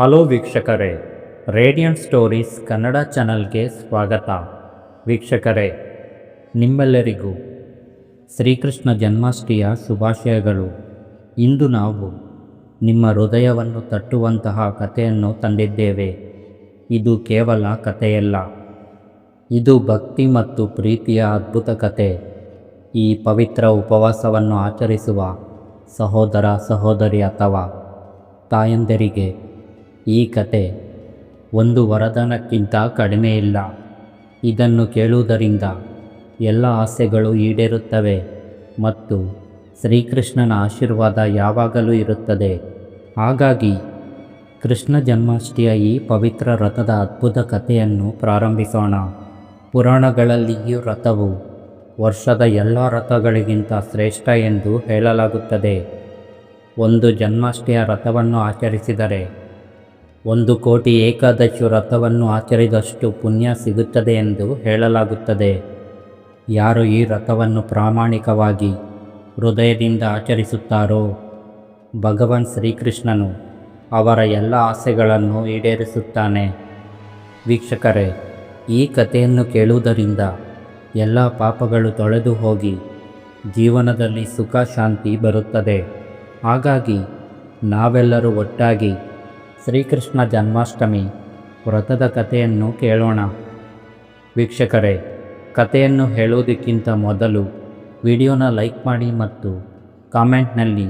Hello ವೀಕ್ಷಕರೇ, radiant stories Kannada ಚಾನಲ್ಗೆ ಸ್ವಾಗತ. ವೀಕ್ಷಕರೇ, ನಿಮ್ಮೆಲ್ಲರಿಗೂ ಶ್ರೀಕೃಷ್ಣ ಜನ್ಮಾಷ್ಟಮಿಯ ಶುಭಾಶಯಗಳು. ಇಂದು ನಾವು ನಿಮ್ಮ ಹೃದಯವನ್ನು ತಟ್ಟುವಂತಹ ಕಥೆಯನ್ನು ತಂದಿದ್ದೇವೆ. ಇದು ಕೇವಲ ಕಥೆಯಲ್ಲ. ಇದು ಭಕ್ತಿ ಮತ್ತು ಪ್ರೀತಿಯ ಅದ್ಭುತ ಕಥೆ. ಈ ಪವಿತ್ರ ಉಪವಾಸವನ್ನು ಆಚರಿಸುವ ಸಹೋದರ, ಸಹೋದರಿ ಅಥವಾ ತಾಯಂದಿರಿಗೆ ಈ ಕತೆ ಒಂದು ವರದಾನಕ್ಕಿಂತ ಕಡಿಮೆ ಇಲ್ಲ. ಇದನ್ನು ಕೇಳುವುದರಿಂದ ಎಲ್ಲ ಆಸೆಗಳು ಈಡೇರುತ್ತವೆ ಮತ್ತು ಶ್ರೀಕೃಷ್ಣನ ಆಶೀರ್ವಾದ ಯಾವಾಗಲೂ ಇರುತ್ತದೆ. ಹಾಗಾಗಿ ಕೃಷ್ಣ ಜನ್ಮಾಷ್ಟಮಿಯ ಈ ಪವಿತ್ರ ರಥದ ಅದ್ಭುತ ಕಥೆಯನ್ನು ಪ್ರಾರಂಭಿಸೋಣ. ಪುರಾಣಗಳಲ್ಲಿಯೂ ರಥವು ವರ್ಷದ ಎಲ್ಲ ರಥಗಳಿಗಿಂತ ಶ್ರೇಷ್ಠ ಎಂದು ಹೇಳಲಾಗುತ್ತದೆ. ಒಂದು ಜನ್ಮಾಷ್ಟಮಿಯ ರಥವನ್ನು ಆಚರಿಸಿದರೆ ಒಂದು ಕೋಟಿ ಏಕಾದಶಿ ರಥವನ್ನು ಆಚರಿದಷ್ಟು ಪುಣ್ಯ ಸಿಗುತ್ತದೆ ಎಂದು ಹೇಳಲಾಗುತ್ತದೆ. ಯಾರು ಈ ರಥವನ್ನು ಪ್ರಾಮಾಣಿಕವಾಗಿ ಹೃದಯದಿಂದ ಆಚರಿಸುತ್ತಾರೋ? ಭಗವಾನ್ ಶ್ರೀಕೃಷ್ಣನು ಅವರ ಎಲ್ಲ ಆಸೆಗಳನ್ನು ಈಡೇರಿಸುತ್ತಾನೆ. ವೀಕ್ಷಕರೇ, ಈ ಕಥೆಯನ್ನು ಕೇಳುವುದರಿಂದ ಎಲ್ಲ ಪಾಪಗಳು ತೊಳೆದು ಹೋಗಿ ಜೀವನದಲ್ಲಿ ಸುಖ, ಶಾಂತಿ ಬರುತ್ತದೆ. ಹಾಗಾಗಿ ನಾವೆಲ್ಲರೂ ಒಟ್ಟಾಗಿ ಶ್ರೀಕೃಷ್ಣ ಜನ್ಮಾಷ್ಟಮಿ. ವ್ರತದ ಕಥೆಯನ್ನು ಕೇಳೋಣ. ವೀಕ್ಷಕರೇ, ಕಥೆಯನ್ನು ಹೇಳುವುದಕ್ಕಿಂತ ಮೊದಲು ವಿಡಿಯೋನ ಲೈಕ್ ಮಾಡಿ ಮತ್ತು ಕಾಮೆಂಟ್ನಲ್ಲಿ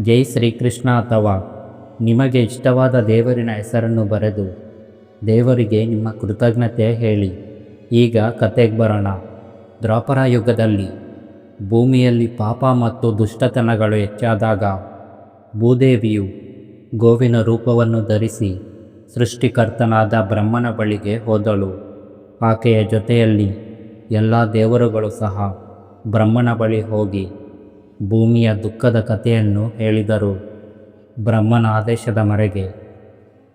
ಜೈ ಶ್ರೀಕೃಷ್ಣ ಅಥವಾ ನಿಮಗೆ ಇಷ್ಟವಾದ ದೇವರಿನ ಹೆಸರನ್ನು ಬರೆದು ದೇವರಿಗೆ ನಿಮ್ಮ ಕೃತಜ್ಞತೆ ಹೇಳಿ. ಈಗ ಕತೆಗೆ ಬರೋಣ. ದ್ರಾಪರ ಯುಗದಲ್ಲಿ ಭೂಮಿಯಲ್ಲಿ ಪಾಪ ಮತ್ತು ದುಷ್ಟತನಗಳು ಹೆಚ್ಚಾದಾಗ ಭೂದೇವಿಯು ಗೋವಿನ ರೂಪವನ್ನು ಧರಿಸಿ ಸೃಷ್ಟಿಕರ್ತನಾದ ಬ್ರಹ್ಮನ ಬಳಿಗೆ ಹೋದಳು. ಆಕೆಯ ಜೊತೆಯಲ್ಲಿ ಎಲ್ಲ ದೇವರುಗಳು ಸಹ ಬ್ರಹ್ಮನ ಬಳಿ ಹೋಗಿ ಭೂಮಿಯ ದುಃಖದ ಕಥೆಯನ್ನು ಹೇಳಿದರು. ಬ್ರಹ್ಮನ ಆದೇಶದ ಮರೆಗೆ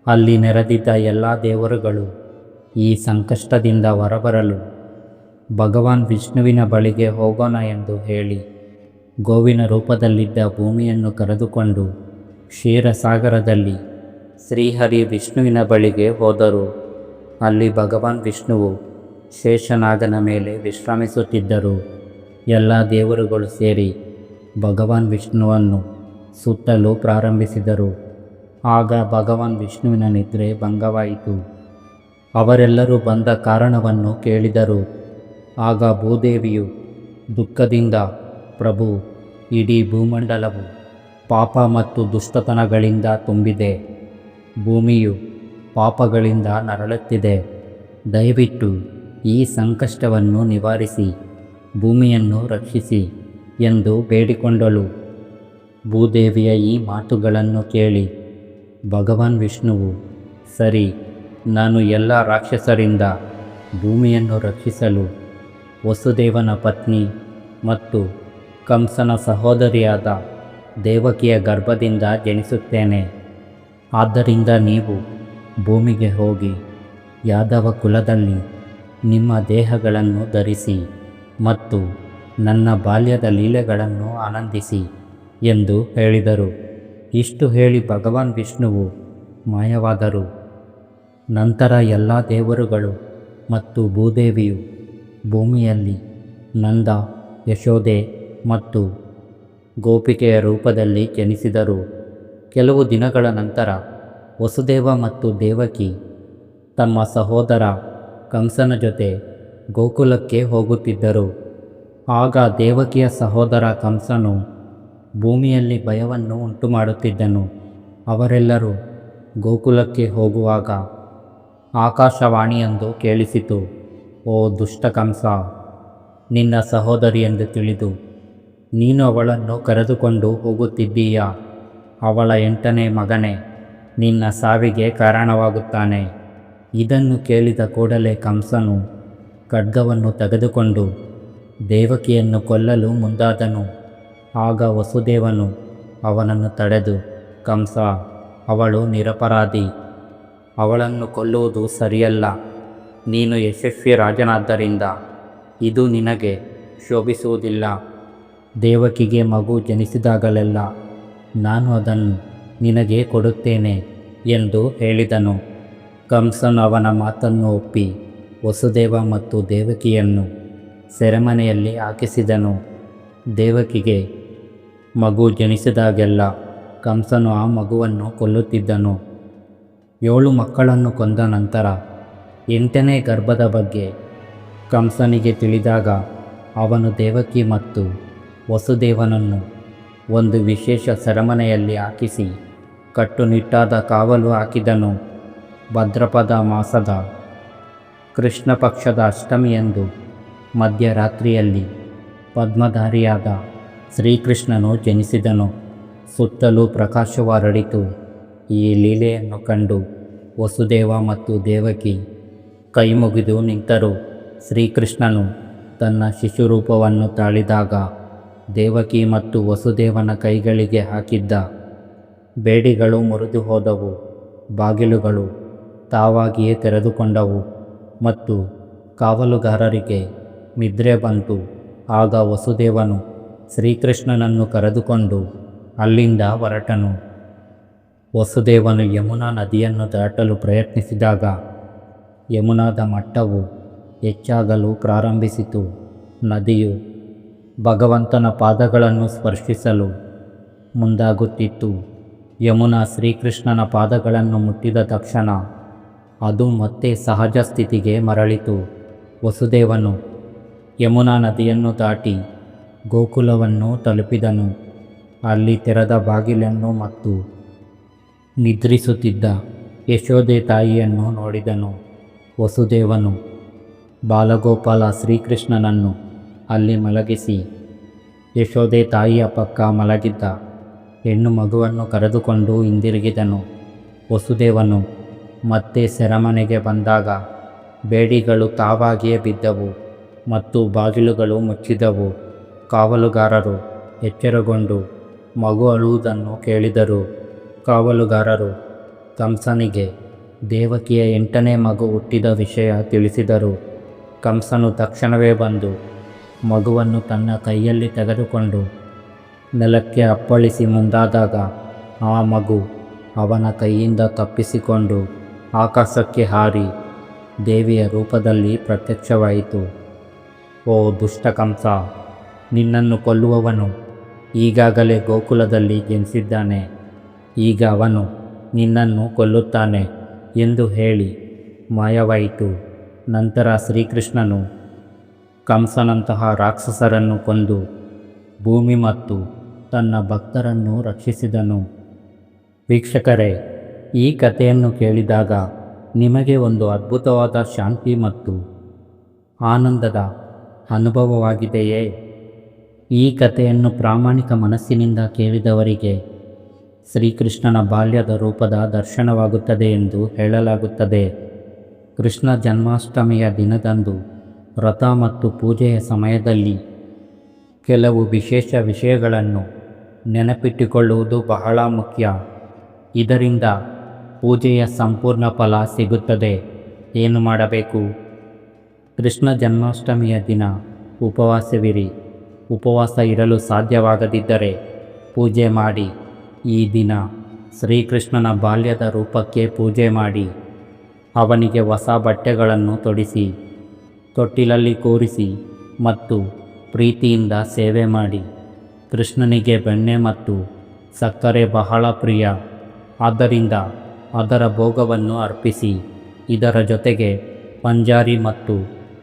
ಅಲ್ಲಿ ನೆರೆದಿದ್ದ ಎಲ್ಲ ದೇವರುಗಳು ಈ ಸಂಕಷ್ಟದಿಂದ ಹೊರಬರಲು ಭಗವಾನ್ ವಿಷ್ಣುವಿನ ಬಳಿಗೆ ಹೋಗೋಣ ಎಂದು ಹೇಳಿ ಗೋವಿನ ರೂಪದಲ್ಲಿದ್ದ ಭೂಮಿಯನ್ನು ಕರೆದುಕೊಂಡು ಕ್ಷೀರಸಾಗರದಲ್ಲಿ ಶ್ರೀಹರಿ ವಿಷ್ಣುವಿನ ಬಳಿಗೆ ಹೋದರು. ಅಲ್ಲಿ ಭಗವಾನ್ ವಿಷ್ಣುವು ಶೇಷನಾಗನ ಮೇಲೆ ವಿಶ್ರಮಿಸುತ್ತಿದ್ದರು. ಎಲ್ಲ ದೇವರುಗಳು ಸೇರಿ ಭಗವಾನ್ ವಿಷ್ಣುವನ್ನು ಸುತ್ತಲು ಪ್ರಾರಂಭಿಸಿದರು. ಆಗ ಭಗವಾನ್ ವಿಷ್ಣುವಿನ ನಿದ್ರೆ ಭಂಗವಾಯಿತು. ಅವರೆಲ್ಲರೂ ಬಂದ ಕಾರಣವನ್ನು ಕೇಳಿದರು. ಆಗ ಭೂದೇವಿಯು ದುಃಖದಿಂದ, ಪ್ರಭು, ಇಡೀ ಭೂಮಂಡಲವು ಪಾಪ ಮತ್ತು ದುಷ್ಟತನಗಳಿಂದ ತುಂಬಿದೆ. ಭೂಮಿಯು ಪಾಪಗಳಿಂದ ನರಳುತ್ತಿದೆ. ದಯವಿಟ್ಟು ಈ ಸಂಕಷ್ಟವನ್ನು ನಿವಾರಿಸಿ, ಭೂಮಿಯನ್ನು ರಕ್ಷಿಸಿ ಎಂದು ಬೇಡಿಕೊಂಡಳು. ಭೂದೇವಿಯ ಈ ಮಾತುಗಳನ್ನು ಕೇಳಿ ಭಗವಾನ್ ವಿಷ್ಣುವು, ಸರಿ, ನಾನು ಎಲ್ಲ ರಾಕ್ಷಸರಿಂದ ಭೂಮಿಯನ್ನು ರಕ್ಷಿಸಲು ವಸುದೇವನ ಪತ್ನಿ ಮತ್ತು ಕಂಸನ ಸಹೋದರಿಯಾದ ದೇವಕಿಯ ಗರ್ಭದಿಂದ ಜನಿಸುತ್ತೇನೆ. ಆದ್ದರಿಂದ ನೀವು ಭೂಮಿಗೆ ಹೋಗಿ ಯಾದವ ಕುಲದಲ್ಲಿ ನಿಮ್ಮ ದೇಹಗಳನ್ನು ಧರಿಸಿ ಮತ್ತು ನನ್ನ ಬಾಲ್ಯದ ಲೀಲೆಗಳನ್ನು ಆನಂದಿಸಿ ಎಂದು ಹೇಳಿದರು. ಇಷ್ಟು ಹೇಳಿ ಭಗವಾನ್ ವಿಷ್ಣುವು ಮಾಯವಾದರು. ನಂತರ ಎಲ್ಲ ದೇವರುಗಳು ಮತ್ತು ಭೂದೇವಿಯು ಭೂಮಿಯಲ್ಲಿ ನಂದ ಯಶೋದೆ ಮತ್ತು ಗೋಪಿಕೆಯ ರೂಪದಲ್ಲಿ ಜನಿಸಿದರು. ಕೆಲವು ದಿನಗಳ ನಂತರ ವಸುದೇವ ಮತ್ತು ದೇವಕಿ ತಮ್ಮ ಸಹೋದರ ಕಂಸನ ಜೊತೆ ಗೋಕುಲಕ್ಕೆ ಹೋಗುತ್ತಿದ್ದರು. ಆಗ ದೇವಕಿಯ ಸಹೋದರ ಕಂಸನು ಭೂಮಿಯಲ್ಲಿ ಭಯವನ್ನು ಉಂಟು ಮಾಡುತ್ತಿದ್ದನು ಅವರೆಲ್ಲರೂ ಗೋಕುಲಕ್ಕೆ ಹೋಗುವಾಗ ಆಕಾಶವಾಣಿಯೊಂದು ಕೇಳಿಸಿತು. ಓ ದುಷ್ಟ ಕಂಸ, ನಿನ್ನ ಸಹೋದರಿ ಎಂದು ತಿಳಿದು ನೀನು ಅವಳನ್ನು ಕರೆದುಕೊಂಡು ಹೋಗುತ್ತಿದ್ದೀಯಾ? ಅವಳ ಎಂಟನೇ ಮಗನೇ, ನಿನ್ನ ಸಾವಿಗೆ ಕಾರಣವಾಗುತ್ತಾನೆ. ಇದನ್ನು ಕೇಳಿದ ಕೂಡಲೇ ಕಂಸನು ಖಡ್ಗವನ್ನು ತೆಗೆದುಕೊಂಡು ದೇವಕಿಯನ್ನು ಕೊಲ್ಲಲು ಮುಂದಾದನು. ಆಗ ವಸುದೇವನು ಅವನನ್ನು ತಡೆದು, ಕಂಸ, ಅವಳು ನಿರಪರಾಧಿ. ಅವಳನ್ನು ಕೊಲ್ಲುವುದು ಸರಿಯಲ್ಲ. ನೀನು ಯಶಸ್ವಿ ರಾಜನಾದ್ದರಿಂದ ಇದು ನಿನಗೆ ಶೋಭಿಸುವುದಿಲ್ಲ. ದೇವಕಿಗೆ ಮಗು ಜನಿಸಿದಾಗಲೆಲ್ಲ ನಾನು ಅದನ್ನು ನಿನಗೆ ಕೊಡುತ್ತೇನೆ ಎಂದು ಹೇಳಿದನು. ಕಂಸನು ಅವನ ಮಾತನ್ನು ಒಪ್ಪಿ ವಸುದೇವ ಮತ್ತು ದೇವಕಿಯನ್ನು ಸೆರೆಮನೆಯಲ್ಲಿ ಹಾಕಿಸಿದನು. ದೇವಕಿಗೆ ಮಗು ಜನಿಸಿದಾಗೆಲ್ಲ ಕಂಸನು ಆ ಮಗುವನ್ನು ಕೊಲ್ಲುತ್ತಿದ್ದನು. ಏಳು ಮಕ್ಕಳನ್ನು ಕೊಂದ ನಂತರ ಎಂಟನೇ ಗರ್ಭದ ಬಗ್ಗೆ ಕಂಸನಿಗೆ ತಿಳಿದಾಗ ಅವನು ದೇವಕಿ ಮತ್ತು ವಸುದೇವನನ್ನು ಒಂದು ವಿಶೇಷ ಸೆರೆಮನೆಯಲ್ಲಿ ಹಾಕಿಸಿ ಕಟ್ಟುನಿಟ್ಟಾದ ಕಾವಲು ಹಾಕಿದನು ಭದ್ರಪದ ಮಾಸದ ಕೃಷ್ಣ ಪಕ್ಷದ ಅಷ್ಟಮಿಯಂದು ಮಧ್ಯರಾತ್ರಿಯಲ್ಲಿ ಪದ್ಮಧಾರಿಯಾದ ಶ್ರೀಕೃಷ್ಣನು ಜನಿಸಿದನು. ಸುತ್ತಲೂ ಪ್ರಕಾಶವಾರಡಿತು ಈ ಲೀಲೆಯನ್ನು ಕಂಡು ವಸುದೇವ ಮತ್ತು ದೇವಕಿ ಕೈಮುಗಿದು ನಿಂತರು. ಶ್ರೀಕೃಷ್ಣನು ತನ್ನ ಶಿಶುರೂಪವನ್ನು ತಾಳಿದಾಗ ದೇವಕಿ ಮತ್ತು ವಸುದೇವನ ಕೈಗಳಿಗೆ ಹಾಕಿದ್ದ ಬೇಡಿಗಳು ಮುರಿದು ಹೋದವು ಬಾಗಿಲುಗಳು ತಾವಾಗಿಯೇ ತೆರೆದುಕೊಂಡವು ಮತ್ತು ಕಾವಲುಗಾರರಿಗೆ ನಿದ್ರೆ ಬಂತು. ಆಗ ವಸುದೇವನು ಶ್ರೀಕೃಷ್ಣನನ್ನು ಕರೆದುಕೊಂಡು ಅಲ್ಲಿಂದ ಹೊರಟನು. ವಸುದೇವನು ಯಮುನಾ ನದಿಯನ್ನು ದಾಟಲು ಪ್ರಯತ್ನಿಸಿದಾಗ ಯಮುನಾದ ಮಟ್ಟವು ಹೆಚ್ಚಾಗಲು ಪ್ರಾರಂಭಿಸಿತು. ನದಿಯು ಭಗವಂತನ ಪಾದಗಳನ್ನು ಸ್ಪರ್ಶಿಸಲು ಮುಂದಾಗುತ್ತಿತ್ತು. ಯಮುನಾ ಶ್ರೀಕೃಷ್ಣನ ಪಾದಗಳನ್ನು ಮುಟ್ಟಿದ ತಕ್ಷಣ ಅದು ಮತ್ತೆ ಸಹಜ ಸ್ಥಿತಿಗೆ ಮರಳಿತು. ವಸುದೇವನು ಯಮುನಾ ನದಿಯನ್ನು ದಾಟಿ ಗೋಕುಲವನ್ನು ತಲುಪಿದನು. ಅಲ್ಲಿ ತೆರೆದ ಬಾಗಿಲನ್ನು ಮತ್ತು ನಿದ್ರಿಸುತ್ತಿದ್ದ ಯಶೋದೆ ತಾಯಿಯನ್ನು ನೋಡಿದನು. ವಸುದೇವನು, ಬಾಲಗೋಪಾಲ ಶ್ರೀಕೃಷ್ಣನನ್ನು ಅಲ್ಲಿ ಮಲಗಿಸಿ. ಯಶೋದೆ ತಾಯಿಯ ಪಕ್ಕ ಮಲಗಿದ್ದ. ಹೆಣ್ಣು ಮಗುವನ್ನು ಕರೆದುಕೊಂಡು ಹಿಂದಿರುಗಿದನು. ವಸುದೇವನು ಮತ್ತೆ ಸೆರೆಮನೆಗೆ ಬಂದಾಗ ಬೇಡಿಗಳು ತಾವಾಗಿಯೇ ಬಿದ್ದವು ಮತ್ತು ಬಾಗಿಲುಗಳು ಮುಚ್ಚಿದವು. ಕಾವಲುಗಾರರು ಎಚ್ಚರಗೊಂಡು ಮಗು ಅಳುವುದನ್ನು ಕೇಳಿದರು. ಕಾವಲುಗಾರರು ಕಂಸನಿಗೆ ದೇವಕಿಯ ಎಂಟನೇ ಮಗು ಹುಟ್ಟಿದ ವಿಷಯ ತಿಳಿಸಿದರು. ಕಂಸನು ತಕ್ಷಣವೇ ಬಂದು ಮಗುವನ್ನು ತನ್ನ ಕೈಯಲ್ಲಿ ತೆಗೆದುಕೊಂಡು ನೆಲಕ್ಕೆ ಅಪ್ಪಳಿಸಿ ಮುಂದಾದಾಗ ಆ ಮಗು ಅವನ ಕೈಯಿಂದ ತಪ್ಪಿಸಿಕೊಂಡು ಆಕಾಶಕ್ಕೆ ಹಾರಿ ದೇವಿಯ ರೂಪದಲ್ಲಿ ಪ್ರತ್ಯಕ್ಷವಾಯಿತು. ಓ ದುಷ್ಟಕಂಸ, ನಿನ್ನನ್ನು ಕೊಲ್ಲುವವನು ಈಗಾಗಲೇ ಗೋಕುಲದಲ್ಲಿ ಜನಿಸಿದ್ದಾನೆ. ಈಗ ಅವನು ನಿನ್ನನ್ನು ಕೊಲ್ಲುತ್ತಾನೆ ಎಂದು ಹೇಳಿ ಮಾಯವಾಯಿತು. ನಂತರ ಶ್ರೀಕೃಷ್ಣನು ಕಂಸನಂತಹ ರಾಕ್ಷಸರನ್ನು ಕೊಂದು ಭೂಮಿ ಮತ್ತು ತನ್ನ ಭಕ್ತರನ್ನು ರಕ್ಷಿಸಿದನು. ವೀಕ್ಷಕರೇ, ಈ ಕಥೆಯನ್ನು ಕೇಳಿದಾಗ ನಿಮಗೆ ಒಂದು ಅದ್ಭುತವಾದ ಶಾಂತಿ ಮತ್ತು ಆನಂದದ ಅನುಭವವಾಗಿದೆಯೇ? ಈ ಕಥೆಯನ್ನು ಪ್ರಾಮಾಣಿಕ ಮನಸ್ಸಿನಿಂದ ಕೇಳಿದವರಿಗೆ ಶ್ರೀಕೃಷ್ಣನ ಬಾಲ್ಯದ ರೂಪದ ದರ್ಶನವಾಗುತ್ತದೆ ಎಂದು ಹೇಳಲಾಗುತ್ತದೆ. ಕೃಷ್ಣ ಜನ್ಮಾಷ್ಟಮಿಯ ದಿನದಂದು ವ್ರತ ಮತ್ತು ಪೂಜೆಯ ಸಮಯದಲ್ಲಿ ಕೆಲವು ವಿಶೇಷ ವಿಷಯಗಳನ್ನು ನೆನಪಿಟ್ಟುಕೊಳ್ಳುವುದು ಬಹಳ ಮುಖ್ಯ. ಇದರಿಂದ ಪೂಜೆಯ ಸಂಪೂರ್ಣ ಫಲ ಸಿಗುತ್ತದೆ. ಏನು ಮಾಡಬೇಕು? ಕೃಷ್ಣ ಜನ್ಮಾಷ್ಟಮಿಯ ದಿನ. ಉಪವಾಸವಿರಿ. ಉಪವಾಸ ಇರಲು ಸಾಧ್ಯವಾಗದಿದ್ದರೆ ಪೂಜೆ ಮಾಡಿ. ಈ ದಿನ ಶ್ರೀಕೃಷ್ಣನ ಬಾಲ್ಯದ ರೂಪಕ್ಕೆ ಪೂಜೆ ಮಾಡಿ. ಅವನಿಗೆ ಹೊಸ ಬಟ್ಟೆಗಳನ್ನು ತೊಡಿಸಿ. ತೊಟ್ಟಿಲಲ್ಲಿ ಕೂರಿಸಿ ಮತ್ತು ಪ್ರೀತಿಯಿಂದ ಸೇವೆ ಮಾಡಿ. ಕೃಷ್ಣನಿಗೆ ಬೆಣ್ಣೆ ಮತ್ತು ಸಕ್ಕರೆ ಬಹಳ ಪ್ರಿಯ. ಆದ್ದರಿಂದ ಅದರ ಭೋಗವನ್ನು ಅರ್ಪಿಸಿ. ಇದರ ಜೊತೆಗೆ ಪಂಜಾರಿ ಮತ್ತು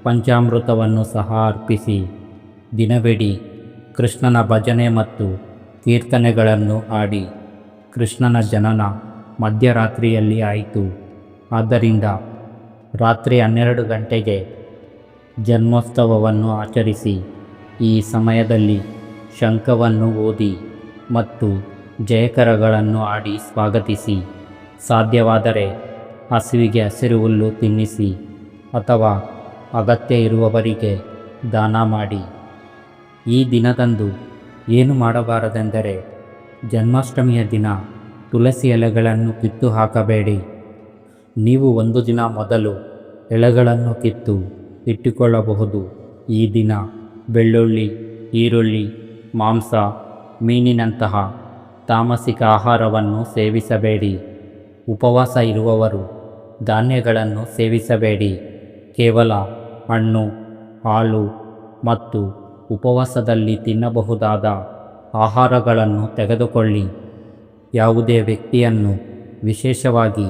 ಪಂಚಾಮೃತವನ್ನು ಸಹ ಅರ್ಪಿಸಿ. ದಿನವಿಡೀ ಕೃಷ್ಣನ ಭಜನೆ ಮತ್ತು ಕೀರ್ತನೆಗಳನ್ನು ಹಾಡಿ ಕೃಷ್ಣನ ಜನನ ಮಧ್ಯರಾತ್ರಿಯಲ್ಲಿ ಆಯಿತು. ಆದ್ದರಿಂದ ರಾತ್ರಿ ಹನ್ನೆರಡು ಗಂಟೆಗೆ ಜನ್ಮೋತ್ಸವವನ್ನು ಆಚರಿಸಿ, ಈ ಸಮಯದಲ್ಲಿ ಶಂಖವನ್ನು ಓದಿ ಮತ್ತು ಜಯಕರಗಳನ್ನು ಆಡಿ ಸ್ವಾಗತಿಸಿ. ಸಾಧ್ಯವಾದರೆ ಹಸುವಿಗೆ ಹಸಿರು ಹುಲ್ಲು ತಿನ್ನಿಸಿ ಅಥವಾ ಅಗತ್ಯ ಇರುವವರಿಗೆ ದಾನ ಮಾಡಿ. ಈ ದಿನದಂದು ಏನು ಮಾಡಬಾರದೆಂದರೆ ಜನ್ಮಾಷ್ಟಮಿಯ ದಿನ ತುಳಸಿ ಎಲೆಗಳನ್ನು ಕಿತ್ತು ಹಾಕಬೇಡಿ. ನೀವು ಒಂದು ದಿನ ಮೊದಲು ಎಲೆಗಳನ್ನು ಕಿತ್ತು ಇಟ್ಟುಕೊಳ್ಳಬಹುದು. ಈ ದಿನ ಬೆಳ್ಳುಳ್ಳಿ, ಈರುಳ್ಳಿ, ಮಾಂಸ, ಮೀನಿನಂತಹ ತಾಮಸಿಕ ಆಹಾರವನ್ನು ಸೇವಿಸಬೇಡಿ. ಉಪವಾಸ ಇರುವವರು ಧಾನ್ಯಗಳನ್ನು ಸೇವಿಸಬೇಡಿ. ಕೇವಲ ಹಣ್ಣು, ಹಾಲು ಮತ್ತು ಉಪವಾಸದಲ್ಲಿ ತಿನ್ನಬಹುದಾದ ಆಹಾರಗಳನ್ನು ತೆಗೆದುಕೊಳ್ಳಿ. ಯಾವುದೇ ವ್ಯಕ್ತಿಯನ್ನು ವಿಶೇಷವಾಗಿ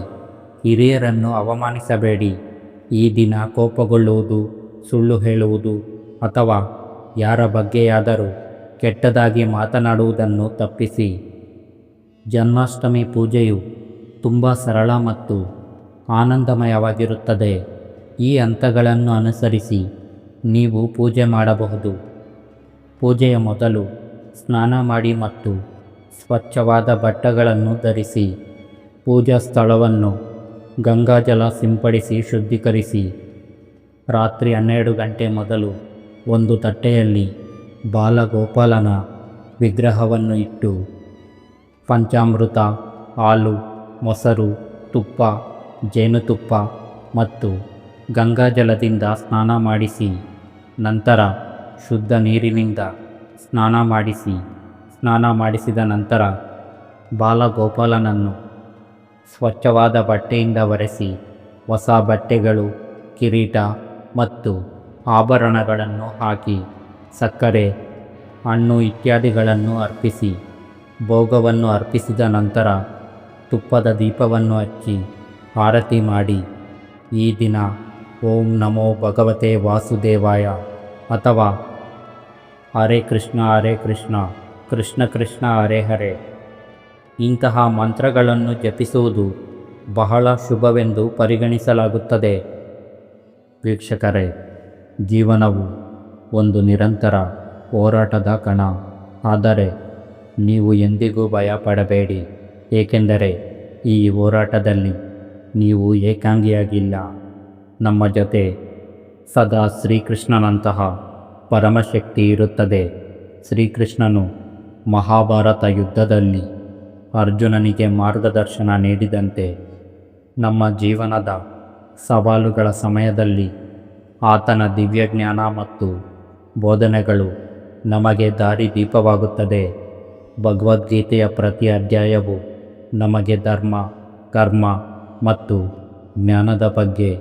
ಹಿರಿಯರನ್ನು ಅವಮಾನಿಸಬೇಡಿ. ಈ ದಿನ ಕೋಪಗೊಳ್ಳುವುದು, ಸುಳ್ಳು ಹೇಳುವುದು ಅಥವಾ ಯಾರ ಬಗ್ಗೆಯಾದರೂ ಕೆಟ್ಟದಾಗಿ ಮಾತನಾಡುವುದನ್ನು ತಪ್ಪಿಸಿ. ಜನ್ಮಾಷ್ಟಮಿ ಪೂಜೆಯು ತುಂಬ ಸರಳ ಮತ್ತು ಆನಂದಮಯವಾಗಿರುತ್ತದೆ. ಈ ಹಂತಗಳನ್ನು ಅನುಸರಿಸಿ ನೀವು ಪೂಜೆ ಮಾಡಬಹುದು. ಪೂಜೆಯ ಮೊದಲು ಸ್ನಾನ ಮಾಡಿ ಮತ್ತು ಸ್ವಚ್ಛವಾದ ಬಟ್ಟೆಗಳನ್ನು ಧರಿಸಿ ಪೂಜಾ ಸ್ಥಳವನ್ನು ಗಂಗಾಜಲ ಸಿಂಪಡಿಸಿ ಶುದ್ಧೀಕರಿಸಿ. ರಾತ್ರಿ ಹನ್ನೆರಡು ಗಂಟೆ ಮೊದಲು ಒಂದು ತಟ್ಟೆಯಲ್ಲಿ ಬಾಲಗೋಪಾಲನ ವಿಗ್ರಹವನ್ನು ಇಟ್ಟು ಪಂಚಾಮೃತ, ಹಾಲು, ಮೊಸರು, ತುಪ್ಪ, ಜೇನುತುಪ್ಪ ಮತ್ತು ಗಂಗಾಜಲದಿಂದ ಸ್ನಾನ ಮಾಡಿಸಿ, ನಂತರ ಶುದ್ಧ ನೀರಿನಿಂದ ಸ್ನಾನ ಮಾಡಿಸಿ, ಸ್ನಾನ ಮಾಡಿಸಿದ ನಂತರ ಬಾಲಗೋಪಾಲನನ್ನು ಸ್ವಚ್ಛವಾದ ಬಟ್ಟೆಯಿಂದ ಒರೆಸಿ ಹೊಸ ಬಟ್ಟೆಗಳು, ಕಿರೀಟ ಮತ್ತು ಆಭರಣಗಳನ್ನು ಹಾಕಿ, ಸಕ್ಕರೆ, ಹಣ್ಣು ಇತ್ಯಾದಿಗಳನ್ನು ಅರ್ಪಿಸಿ, ಭೋಗವನ್ನು ಅರ್ಪಿಸಿದ ನಂತರ ತುಪ್ಪದ ದೀಪವನ್ನು ಹಚ್ಚಿ ಆರತಿ ಮಾಡಿ, ಈ ದಿನ ಓಂ ನಮೋ ಭಗವತೆ ವಾಸುದೇವಾಯ ಅಥವಾ ಹರೇ ಕೃಷ್ಣ ಹರೇ ಕೃಷ್ಣ ಕೃಷ್ಣ ಕೃಷ್ಣ ಹರೇ ಹರೇ. ಇಂತಹ ಮಂತ್ರಗಳನ್ನು ಜಪಿಸುವುದು ಬಹಳ ಶುಭವೆಂದು ಪರಿಗಣಿಸಲಾಗುತ್ತದೆ. ವೀಕ್ಷಕರೇ, ಜೀವನವು ಒಂದು ನಿರಂತರ ಹೋರಾಟದ ಕಣ. ಆದರೆ ನೀವು ಎಂದಿಗೂ ಭಯಪಡಬೇಡಿ. ಏಕೆಂದರೆ ಈ ಹೋರಾಟದಲ್ಲಿ ನೀವು ಏಕಾಂಗಿಯಾಗಿಲ್ಲ. ನಮ್ಮ ಜೊತೆ ಸದಾ ಶ್ರೀಕೃಷ್ಣನಂತಹ ಪರಮಶಕ್ತಿ ಇರುತ್ತದೆ. ಶ್ರೀಕೃಷ್ಣನು ಮಹಾಭಾರತ ಯುದ್ಧದಲ್ಲಿ ಅರ್ಜುನನಿಗೆ ಮಾರ್ಗದರ್ಶನ ನೀಡಿದಂತೆ ನಮ್ಮ ಜೀವನದ ಸವಾಲುಗಳ ಸಮಯದಲ್ಲಿ ಆತನ ದಿವ್ಯಜ್ಞಾನ ಮತ್ತು ಬೋಧನೆಗಳು ನಮಗೆ ದಾರಿದೀಪವಾಗುತ್ತದೆ ಭಗವದ್ಗೀತೆಯ ಪ್ರತಿ ಅಧ್ಯಾಯವು ನಮಗೆ ಧರ್ಮ, ಕರ್ಮ ಮತ್ತು ಜ್ಞಾನದ ಬಗ್ಗೆ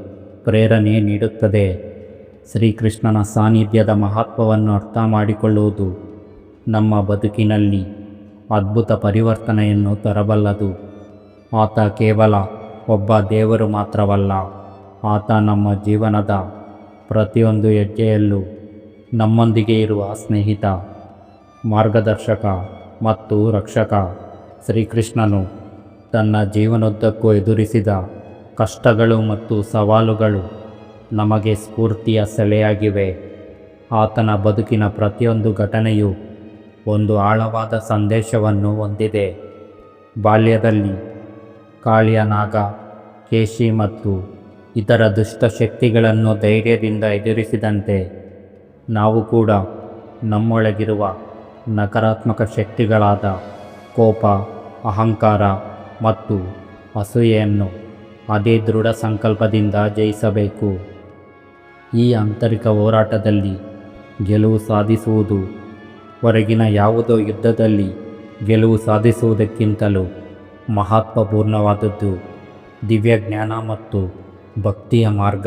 ಪ್ರೇರಣೆ ನೀಡುತ್ತದೆ. ಶ್ರೀಕೃಷ್ಣನ ಸಾನ್ನಿಧ್ಯದ ಮಹತ್ವವನ್ನು ಅರ್ಥ ಮಾಡಿಕೊಳ್ಳುವುದು ನಮ್ಮ ಬದುಕಿನಲ್ಲಿ ಅದ್ಭುತ ಪರಿವರ್ತನೆಯನ್ನು ತರಬಲ್ಲದು. ಆತ ಕೇವಲ ಒಬ್ಬ ದೇವರು ಮಾತ್ರವಲ್ಲ, ಆತ ನಮ್ಮ ಜೀವನದ ಪ್ರತಿಯೊಂದು ಹೆಜ್ಜೆಯಲ್ಲೂ ನಮ್ಮೊಂದಿಗೆ ಇರುವ ಸ್ನೇಹಿತ, ಮಾರ್ಗದರ್ಶಕ ಮತ್ತು ರಕ್ಷಕ ಶ್ರೀಕೃಷ್ಣನು ತನ್ನ ಜೀವನೋದ್ದಕ್ಕೂ ಎದುರಿಸಿದ ಕಷ್ಟಗಳು ಮತ್ತು ಸವಾಲುಗಳು ನಮಗೆ ಸ್ಫೂರ್ತಿಯ ಸೆಲೆಯಾಗಿವೆ. ಆತನ ಬದುಕಿನ ಪ್ರತಿಯೊಂದು ಘಟನೆಯು ಒಂದು ಆಳವಾದ ಸಂದೇಶವನ್ನು ಹೊಂದಿದೆ. ಬಾಲ್ಯದಲ್ಲಿ ಕಾಳಿಯ ನಾಗ, ಕೇಶಿ ಮತ್ತು ಇತರ ದುಷ್ಟ ಶಕ್ತಿಗಳನ್ನು ಧೈರ್ಯದಿಂದ ಎದುರಿಸಿದಂತೆ ನಾವು ಕೂಡ ನಮ್ಮೊಳಗಿರುವ ನಕಾರಾತ್ಮಕ ಶಕ್ತಿಗಳಾದ ಕೋಪ, ಅಹಂಕಾರ ಮತ್ತು ಅಸೂಯೆಯನ್ನು ಅದೇ ದೃಢ ಸಂಕಲ್ಪದಿಂದ ಜಯಿಸಬೇಕು. ಈ ಆಂತರಿಕ ಹೋರಾಟದಲ್ಲಿ ಗೆಲುವು ಸಾಧಿಸುವುದು ಹೊರಗಿನ ಯಾವುದೋ ಯುದ್ಧದಲ್ಲಿ ಗೆಲುವು ಸಾಧಿಸುವುದಕ್ಕಿಂತಲೂ ಮಹತ್ವಪೂರ್ಣವಾದದ್ದು ದಿವ್ಯ ಜ್ಞಾನ ಮತ್ತು ಭಕ್ತಿಯ ಮಾರ್ಗ.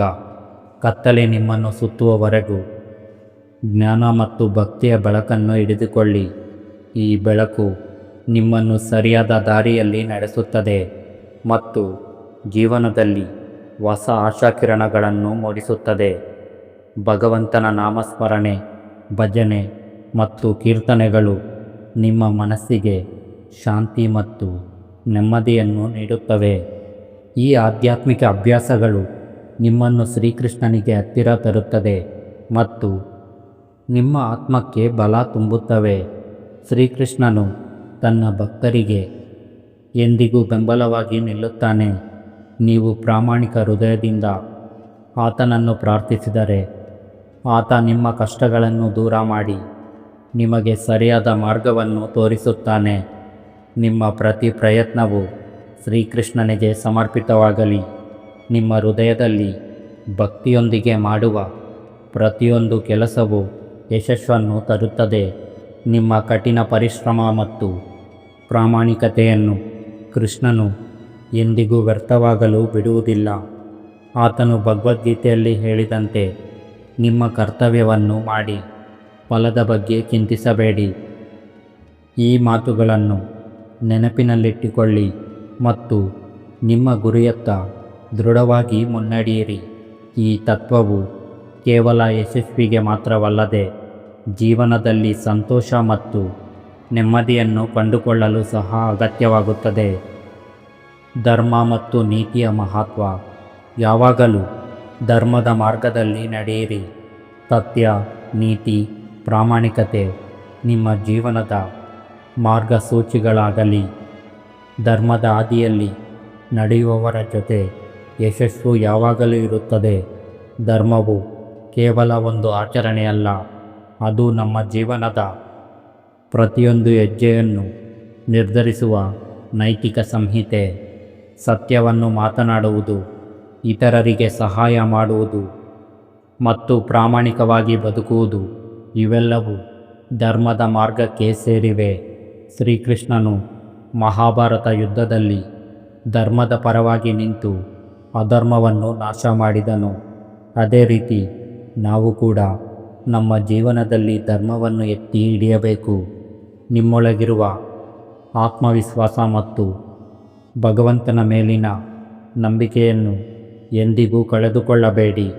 ಕತ್ತಲೆ ನಿಮ್ಮನ್ನು ಸುತ್ತುವವರೆಗೂ ಜ್ಞಾನ ಮತ್ತು ಭಕ್ತಿಯ ಬೆಳಕನ್ನು ಹಿಡಿದುಕೊಳ್ಳಿ. ಈ ಬೆಳಕು ನಿಮ್ಮನ್ನು ಸರಿಯಾದ ದಾರಿಯಲ್ಲಿ ನಡೆಸುತ್ತದೆ ಮತ್ತು ಜೀವನದಲ್ಲಿ ಹೊಸ ಆಶಾಕಿರಣಗಳನ್ನು ಮೂಡಿಸುತ್ತದೆ. ಭಗವಂತನ ನಾಮಸ್ಮರಣೆ, ಭಜನೆ ಮತ್ತು ಕೀರ್ತನೆಗಳು ನಿಮ್ಮ ಮನಸ್ಸಿಗೆ ಶಾಂತಿ ಮತ್ತು ನೆಮ್ಮದಿಯನ್ನು ನೀಡುತ್ತವೆ. ಈ ಆಧ್ಯಾತ್ಮಿಕ ಅಭ್ಯಾಸಗಳು ನಿಮ್ಮನ್ನು ಶ್ರೀಕೃಷ್ಣನಿಗೆ ಹತ್ತಿರ ತರುತ್ತದೆ ಮತ್ತು ನಿಮ್ಮ ಆತ್ಮಕ್ಕೆ ಬಲ ತುಂಬುತ್ತವೆ. ಶ್ರೀಕೃಷ್ಣನು ತನ್ನ ಭಕ್ತರಿಗೆ ಎಂದಿಗೂ ಬೆಂಬಲವಾಗಿ ನಿಲ್ಲುತ್ತಾನೆ. ನೀವು ಪ್ರಾಮಾಣಿಕ ಹೃದಯದಿಂದ ಆತನನ್ನು ಪ್ರಾರ್ಥಿಸಿದರೆ ಆತ ನಿಮ್ಮ ಕಷ್ಟಗಳನ್ನು ದೂರ ಮಾಡಿ ನಿಮಗೆ ಸರಿಯಾದ ಮಾರ್ಗವನ್ನು ತೋರಿಸುತ್ತಾನೆ. ನಿಮ್ಮ ಪ್ರತಿ ಪ್ರಯತ್ನವು ಶ್ರೀಕೃಷ್ಣನಿಗೆ ಸಮರ್ಪಿತವಾಗಲಿ. ನಿಮ್ಮ ಹೃದಯದಲ್ಲಿ ಭಕ್ತಿಯೊಂದಿಗೆ ಮಾಡುವ ಪ್ರತಿಯೊಂದು ಕೆಲಸವು ಯಶಸ್ಸನ್ನು ತರುತ್ತದೆ. ನಿಮ್ಮ ಕಠಿಣ ಪರಿಶ್ರಮ ಮತ್ತು ಪ್ರಾಮಾಣಿಕತೆಯನ್ನು ಕೃಷ್ಣನು ಎಂದಿಗೂ ವ್ಯರ್ಥವಾಗಲು ಬಿಡುವುದಿಲ್ಲ. ಆತನು ಭಗವದ್ಗೀತೆಯಲ್ಲಿ ಹೇಳಿದಂತೆ ನಿಮ್ಮ ಕರ್ತವ್ಯವನ್ನು ಮಾಡಿ. ಫಲದ ಬಗ್ಗೆ ಚಿಂತಿಸಬೇಡಿ. ಈ ಮಾತುಗಳನ್ನು ನೆನಪಿನಲ್ಲಿಟ್ಟುಕೊಳ್ಳಿ ಮತ್ತು ನಿಮ್ಮ ಗುರಿಯತ್ತ ದೃಢವಾಗಿ ಮುನ್ನಡೆಯಿರಿ. ಈ ತತ್ವವು ಕೇವಲ ಯಶಸ್ವಿಗೆ ಮಾತ್ರವಲ್ಲದೆ ಜೀವನದಲ್ಲಿ ಸಂತೋಷ ಮತ್ತು ನೆಮ್ಮದಿಯನ್ನು ಕಂಡುಕೊಳ್ಳಲು ಸಹ ಅಗತ್ಯವಾಗುತ್ತದೆ. ಧರ್ಮ ಮತ್ತು ನೀತಿಯ ಮಹತ್ವ ಯಾವಾಗಲೂ ಧರ್ಮದ ಮಾರ್ಗದಲ್ಲಿ ನಡೆಯಿರಿ. ಸತ್ಯ, ನೀತಿ ಪ್ರಾಮಾಣಿಕತೆ, ನಿಮ್ಮ ಜೀವನದ ಮಾರ್ಗಸೂಚಿಗಳಾಗಲಿ, ಧರ್ಮದ ಹಾದಿಯಲ್ಲಿ ನಡೆಯುವವರ ಜೊತೆ ಯಶಸ್ಸು ಯಾವಾಗಲೂ ಇರುತ್ತದೆ. ಧರ್ಮವು ಕೇವಲ ಒಂದು ಆಚರಣೆಯಲ್ಲ, ಅದು ನಮ್ಮ ಜೀವನದ ಪ್ರತಿಯೊಂದು ಹೆಜ್ಜೆಯನ್ನು ನಿರ್ಧರಿಸುವ ನೈತಿಕ ಸಂಹಿತೆ. ಸತ್ಯವನ್ನು ಮಾತನಾಡುವುದು, ಇತರರಿಗೆ ಸಹಾಯ ಮಾಡುವುದು ಮತ್ತು ಪ್ರಾಮಾಣಿಕವಾಗಿ ಬದುಕುವುದು ಇವೆಲ್ಲವೂ ಧರ್ಮದ ಮಾರ್ಗಕ್ಕೆ ಸೇರಿವೆ. ಶ್ರೀಕೃಷ್ಣನು ಮಹಾಭಾರತ ಯುದ್ಧದಲ್ಲಿ ಧರ್ಮದ ಪರವಾಗಿ ನಿಂತು ಅಧರ್ಮವನ್ನು ನಾಶ ಮಾಡಿದನು. ಅದೇ ರೀತಿ ನಾವು ಕೂಡ ನಮ್ಮ ಜೀವನದಲ್ಲಿ ಧರ್ಮವನ್ನು ಎತ್ತಿ ಹಿಡಿಯಬೇಕು. ನಿಮ್ಮೊಳಗಿರುವ ಆತ್ಮವಿಶ್ವಾಸ ಮತ್ತು ಭಗವಂತನ ಮೇಲಿನ ನಂಬಿಕೆಯನ್ನು ಎಂದಿಗೂ ಕಳೆದುಕೊಳ್ಳಬೇಡಿ.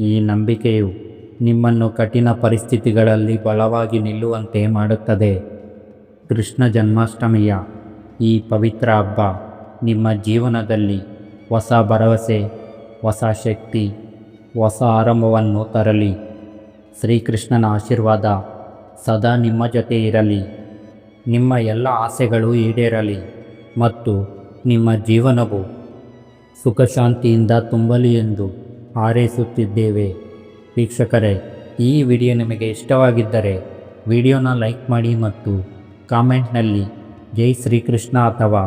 ಈ ನಂಬಿಕೆಯು ನಿಮ್ಮನ್ನು ಕಠಿಣ ಪರಿಸ್ಥಿತಿಗಳಲ್ಲಿ ಬಲವಾಗಿ ನಿಲ್ಲುವಂತೆ ಮಾಡುತ್ತದೆ. ಕೃಷ್ಣ ಜನ್ಮಾಷ್ಟಮಿಯ ಈ ಪವಿತ್ರ ಹಬ್ಬ ನಿಮ್ಮ ಜೀವನದಲ್ಲಿ ಹೊಸ ಭರವಸೆ, ಹೊಸ ಶಕ್ತಿ, ಹೊಸ ಆರಂಭವನ್ನು ತರಲಿ. ಶ್ರೀಕೃಷ್ಣನ ಆಶೀರ್ವಾದ ಸದಾ ನಿಮ್ಮ ಜೊತೆ ಇರಲಿ. ನಿಮ್ಮ ಎಲ್ಲ ಆಸೆಗಳು ಈಡೇರಲಿ ಮತ್ತು ನಿಮ್ಮ ಜೀವನವು ಸುಖಶಾಂತಿಯಿಂದ ತುಂಬಲಿ ಎಂದು ಹಾರೈಸುತ್ತಿದ್ದೇವೆ. ವೀಕ್ಷಕರೇ, ಈ ವಿಡಿಯೋ ನಿಮಗೆ ಇಷ್ಟವಾಗಿದ್ದರೆ ವಿಡಿಯೋನ ಲೈಕ್ ಮಾಡಿ ಮತ್ತು ಕಾಮೆಂಟ್ನಲ್ಲಿ ಜೈ ಶ್ರೀಕೃಷ್ಣ ಅಥವಾ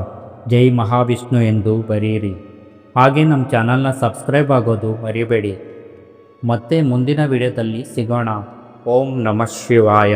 ಜೈ ಮಹಾವಿಷ್ಣು ಎಂದು ಬರೆಯಿರಿ. ಹಾಗೆ ನಮ್ಮ ಚಾನಲ್ನ ಸಬ್ಸ್ಕ್ರೈಬ್ ಆಗೋದು ಮರಿಬೇಡಿ. ಮತ್ತೆ ಮುಂದಿನ ವಿಡಿಯೋದಲ್ಲಿ ಸಿಗೋಣ. ಓಂ ನಮಃ ಶಿವಾಯ.